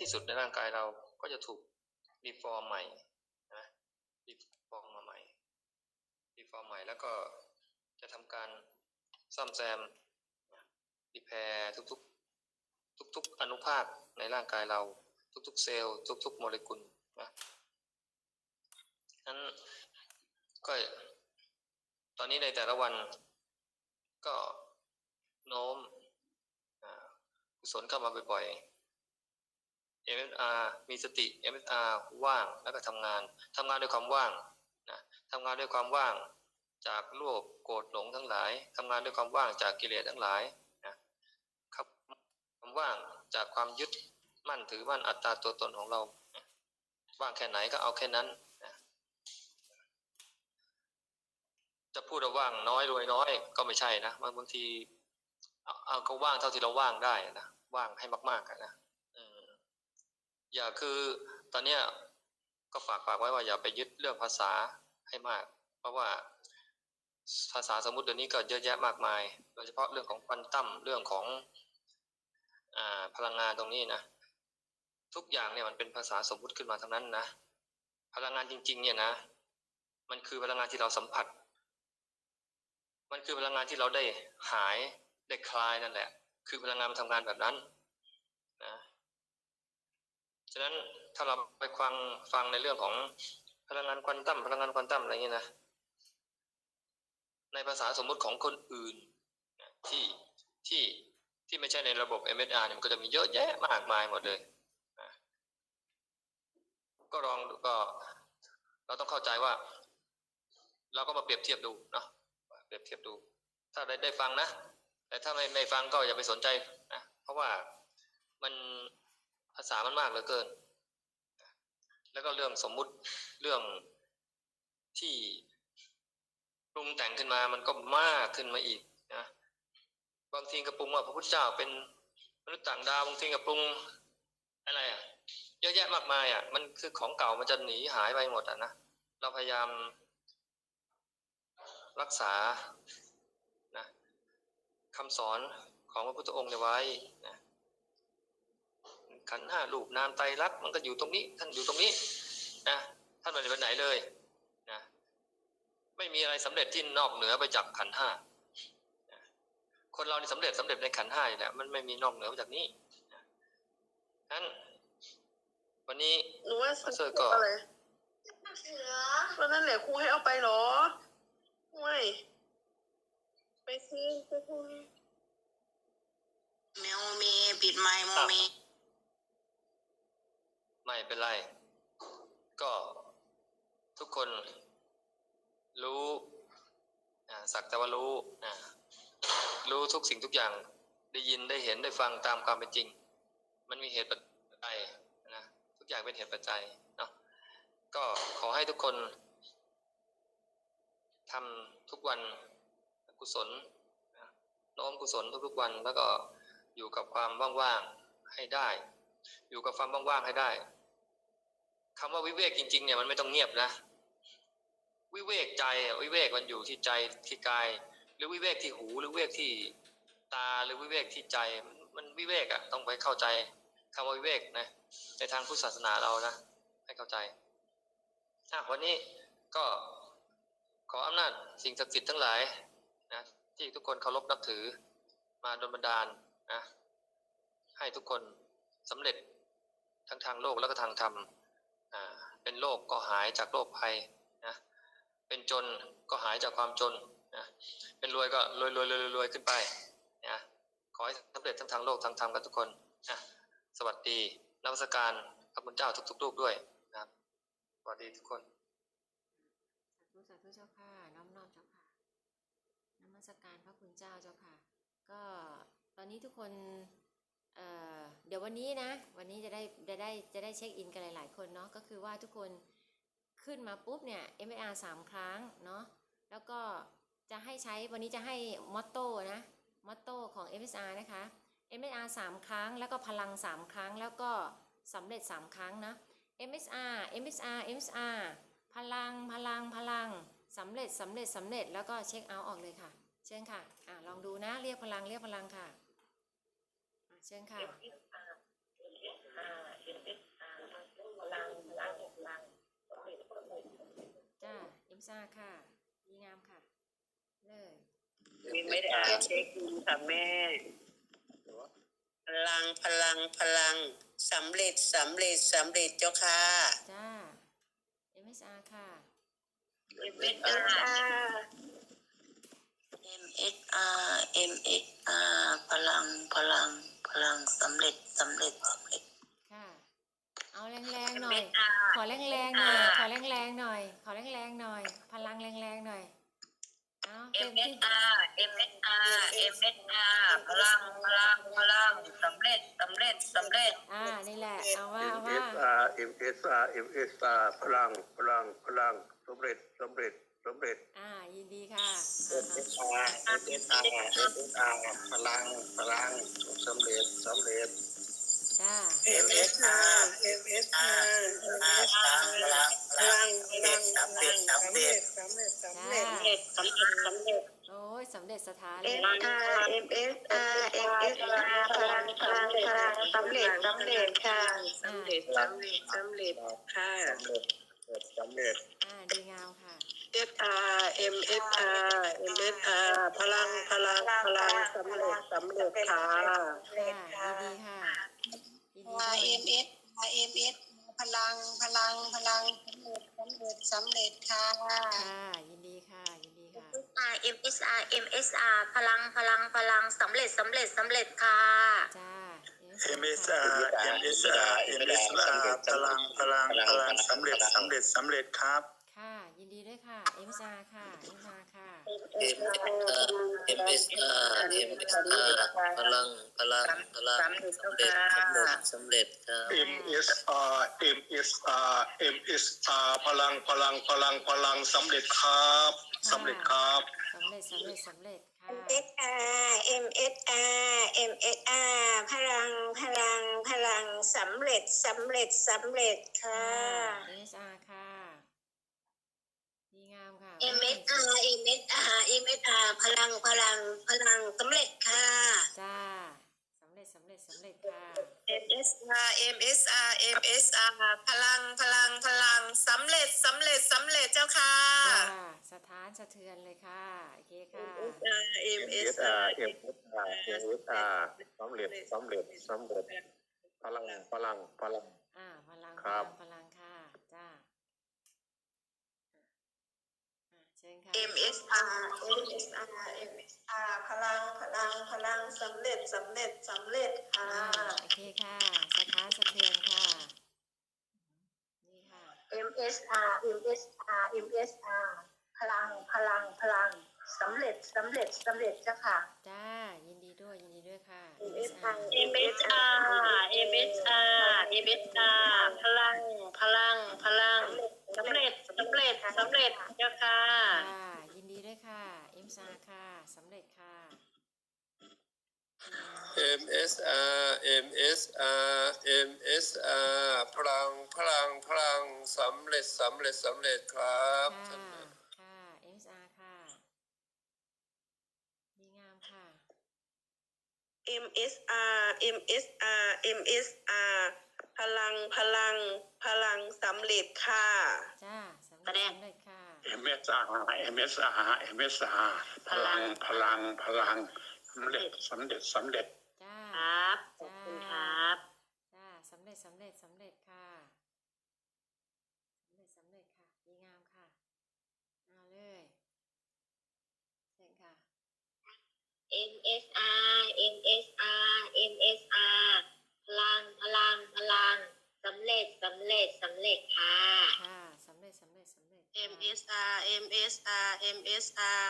ที่สุดในร่างกายเราก็จะถูกรีฟอร์มใหม่นะรีฟอร์มมาใหม่รีฟอร์มใหม่แล้วก็จะทำการซ่อมแซมรีแพร์ทุกๆ ทุก ๆ อนุภาคในร่างกายเรา ทุก ๆ เซลล์ทุก ๆ โมเลกุลนะนั้นก็ตอนนี้ในแต่ละวันก็โน้มอุศลเข้ามาบ่อยๆ MSR มีสติ MSR ว่างแล้วก็ทำงานทำงานด้วยความว่างนะทำงานด้วยความว่างจากโลภโกรธหลงทั้งหลายทำงานด้วยความว่างจากกิเลสทั้งหลายนะครับความว่างจากความยึดมั่นถือมั่นอัตตาตัวตนของเรา ว่างแค่ไหนก็เอาแค่นั้นนะจะพูดว่าว่างน้อยรวยน้อยก็ไม่ใช่นะบางบางทีเอาเอาก็ว่างเท่าที่เราว่างได้นะว่างให้มากๆนะ อย่าคือตอนเนี้ยก็ฝากฝากไว้ว่าอย่าไปยึดเรื่องภาษาให้มาก เพราะว่าภาษาสมมุติเดี๋ยวนี้ก็เยอะแยะมากมาย โดยเฉพาะเรื่องของควอนตัมเรื่องของอ่าพลังงานตรงนี้นะทุกอย่างเนี่ยมันเป็นภาษาสมมุติขึ้นมาทั้งนั้นนะพลังงานจริง ๆ เนี่ยนะ มันคือพลังงานที่เราสัมผัส มันคือพลังงานที่เราได้หายได้คลายนั่นแหละ คือพลังงานมันทำงานแบบนั้นะนั้นถ้าเราไปฟังฟังในเรื่องของพลังงานควอนตัมพลังงานควอนตัมอะไรเงี้ยนะในภาษาสมมุติของคนอื่นที่ที่ที่ไม่ใช่ในระบบ MSR เนี่ยมันก็จะมีเยอะแยะมากมายหมดเลยก็ลองก็ เราต้องเข้าใจว่า เราก็มาเปรียบเทียบดูเนาะเปรียบเทียบดู ถ้าได้ได้ฟังนะ แต่ถ้าไม่ไม่ฟังก็อย่าไปสนใจนะเพราะว่ามัน ภาษามันมากเหลือเกิน แล้วก็เรื่องสมมุติเรื่องที่ปรุงแต่งขึ้นมามันก็มากขึ้นมาอีกนะบางทีก็ปรุงว่าพระพุทธเจ้าเป็นมนุษย์ต่างดาวบางทีก็ปรุงอะไรอะเยอะแยะมากมายอะ มันคือของเก่ามันจะหนีหายไปหมดอะนะเราพยายามรักษานะคำสอนของพระพุทธองค์ไว้นะ ขันธ์ห้ารูปนามไตรลักษณ์มันก็อยู่ตรงนี้ ท่านอยู่ตรงนี้นะท่านไม่ได้ไปไหนเลยนะไม่มีอะไรสำเร็จที่นอกเหนือไปจากขันธ์ห้านะคนเรานี่สำเร็จสำเร็จในขันธ์ห้านี่แหละมันไม่มีนอกเหนือไปจากนี้นะนั้นวันนี้หนูว่ามาเซอร์ก็อะไรวันนั้นแหละครูให้เอาไปเหรอไม่ไปซื้อไปซื้อแมวเมปิดไมค์โมเม ไม่เป็นไร ก็ทุกคนรู้อ่าสักแต่ว่ารู้รู้ทุกสิ่งทุกอย่างได้ยินได้เห็นได้ฟังตามความเป็นจริง มันมีเหตุปัจจัยนะทุกอย่างเป็นเหตุปัจจัยเนาะก็ขอให้ทุกคนทำทุกวันกุศลนะโน้มกุศลทุกๆวัน แล้วก็อยู่กับความว่างๆให้ได้ อยู่กับความว่างๆให้ได้ คำว่าวิเวกจริงๆเนี่ยมันไม่ต้องเงียบนะ วิเวกใจวิเวกมันอยู่ที่ใจที่กาย หรือวิเวกที่หูหรือวิเวกที่ตาหรือวิเวกที่ใจมันวิเวกอะต้องไปเข้าใจคำว่าวิเวกนะในทางพุทธศาสนาเรานะให้เข้าใจอะวันนี้ก็ขออำนาจสิ่งศักดิ์สิทธิ์ทั้งหลายนะที่ทุกคนเคารพนับถือมาดลบันดาลนะให้ทุกคนสำเร็จทั้งทางโลกแล้วก็ทางธรรม เป็นโรคก็หายจากโรคภัยนะเป็นจนก็หายจากความจนนะเป็นรวยก็รวยรวยรวยรวยขึ้นไปนะขอให้สำเร็จทั้งทางโลกทางธรรมกันทุกคนนะสวัสดีนักสการพระคุณเจ้าทุกๆรูปด้วยนะสวัสดีทุกคนสาธุสาธุเจ้าค่ะน้อมน้อมเจ้าค่ะนมัสการพระคุณเจ้าเจ้าค่ะ ก็ตอนนี้ทุกคน เเดี๋ยววันนี้นะ วันนี้จะได้จะได้จะได้เช็คอินกันหลาย ๆ คนเนาะก็คือว่าทุกคนขึ้นมาปุ๊บเนี่ย MR สามครั้งเนาะแล้วก็จะให้ใช้วันนี้จะให้มอตโต้นะมอตโต้ของ MSR นะคะ MSR สามครั้ง แล้วก็พลังสามครั้ง แล้วก็สำเร็จสามครั้งนะ MSR MSR MSR พลังพลังพลังสำเร็จสำเร็จสำเร็จแล้วก็เช็คเอาท์ออกเลยค่ะ เชิญค่ะอ่าลองดูนะเรียกพลังเรียกพลังค่ะ เชิญค่ะจ้าเอ็มซ่าค่ะดีงามค่ะ เลยมิไม่ได้อ่านเช็คดูค่ะแม่ พลังพลังพลังสำเร็จสำเร็จสำเร็จเจ้าค่ะ จ้าเอ็มเอสอาร์ค่ะ MSR MSR MSR พลังพลัง พลังสำเร็จสำเร็จสำเร็จ ค่ะ เอาแรงๆหน่อย ขอแรงๆหน่อย ขอแรงๆหน่อย ขอแรงๆหน่อย พลังแรงๆหน่อย เอาเต็มที่ MSR MSR MSR พลังพลังพลังสำเร็จสำเร็จสำเร็จ อ่า นี่แหละ เอาว่าเอาว่า MSR MSR MSR พลังพลังพลังสำเร็จสำเร็จ สำเร็จอ่ายินดีค่ะอ่า MSR MSR MSR พลังพลังสำเร็จสำเร็จจ้า MSR MSR พลังพลังสำเร็จสำเร็จสำเร็จสำจ้าเร็จสำเร็จสำเร็จสำเร็จโอ้ยสำเร็จสถานเลย MSR MSR MSR พลังพลังพลังสำเร็จสำเร็จค่ะสำเร็จสำเร็จสำเร็จค่ะสำเร็จสำเร็จอ่าดีงามค่ะ MSR MSR MSR พลังพลังพลังสำเร็จสำเร็จค่ะค่ะยินดีค่ะยินดีด้วย RMS RMS พลังพลังพลังสำเร็จสำเร็จสำเร็จค่ะค่ะยินดีค่ะยินดีค่ะ MSR MSR พลังพลังพลังสำเร็จสำเร็จสำเร็จค่ะ จ้า MSR MSR MSR พลังพลังพลังสำเร็จสำเร็จสำเร็จครับ ค่ะยินดีด้วยค่ะ MSR ค่ะ MSR ค่ะ MSR MSR พลังพลังพลังสำเร็จสำเร็จสำเร็จครับ MSR MSR MSR พลังพลังพลังพลังสำเร็จครับสำเร็จครับสำเร็จสำเร็จสำเร็จค่ะ MSR MSR MSR พลังพลังพลังสำเร็จสำเร็จสำเร็จค่ะ MSR ค่ะ ดีงามค่ะ MSR MSR MSR พลังพลังพลังสำเร็จค่ะ จ้าสำเร็จสำเร็จสำเร็จค่ะ MSR MSR MSR พลังพลังพลังสำเร็จสำเร็จสำเร็จเจ้าค่ะ จ้าสถานสะเทือนเลยค่ะโอเคค่ะ MSR MSR MSR สำเร็จสำเร็จสำเร็จพลังพลังพลัง อ่าพลังคพรัลับ งพลังค่ะ จ้าอะเชิญค่ะ MSR MSR MSR พลังพลังพลังสำเร็จสำเร็จสำเร็จค่ะอ่าโอเคค่ะสถานสะเทือนค่ะ นี่ค่ะ MSR MSR MSR พลังพลังพลังสำเร็จสำเร็จสำเร็จเจ้าค่ะจ้ายินดีด้วยยินดีด้วยค่ะ MSR MSR MSR MSR พลังพลังพลังสำเร็จ สำเร็จสำเร็จเจ้าค่ะ ค่ะ ยินดีด้วยค่ะ MSR ค่ะสำเร็จค่ะ MSR MSR MSR พลังพลังพลังสำเร็จสำเร็จสำเร็จครับค่ะ ค่ะ MSR ค่ะ ดีงามค่ะ MSR MSR MSR พลังพลังพลังสำเร็จค่ะ จ้า สำเร็จสำเร็จค่ะ MSR MSR MSR พลังพลังพลังสำเร็จสำเร็จสำเร็จจ้าครับขอบคุณครับจ้าสำเร็จสำเร็จสำเร็จค่ะสำเร็จสำเร็จค่ะดีงามค่ะเอาเลยเชิญค่ะ MSR MSR MSR พลังพลังพลังสำเร็จสำเร็จสำเร็จค่ะค่ะสำเร็ จสำเร็จสำเร็จค่ะ MSR MSR MSR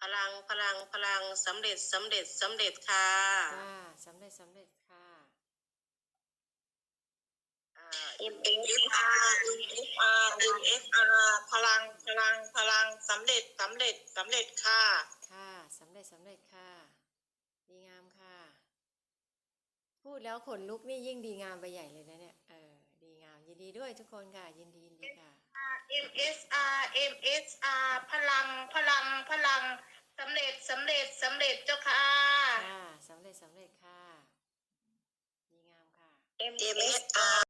พลังพลังพลังสำเร็จสำเร็จสำเร็จค่ะจ้าสำเร็จสำเร็จค่ะอ่า MSR MSR MSR พลังพลังพลังสำเร็จสำเร็จสำเร็จค่ะค่ะสำเร็จสำเร็จค่ะ ดีงามค่ะ พูดแล้วขนลุกนี่ยิ่งดีงามไปใหญ่เลยนะเนี่ยเออดีงามยินดีด้วยทุกคนค่ะ ยินดียินดีค่ะ MSR MSR พลังพลังพลังสำเร็จสำเร็จสำเร็จเจ้าค่ะ ค่ะสำเร็จสำเร็จค่ะดีงามค่ะ MSR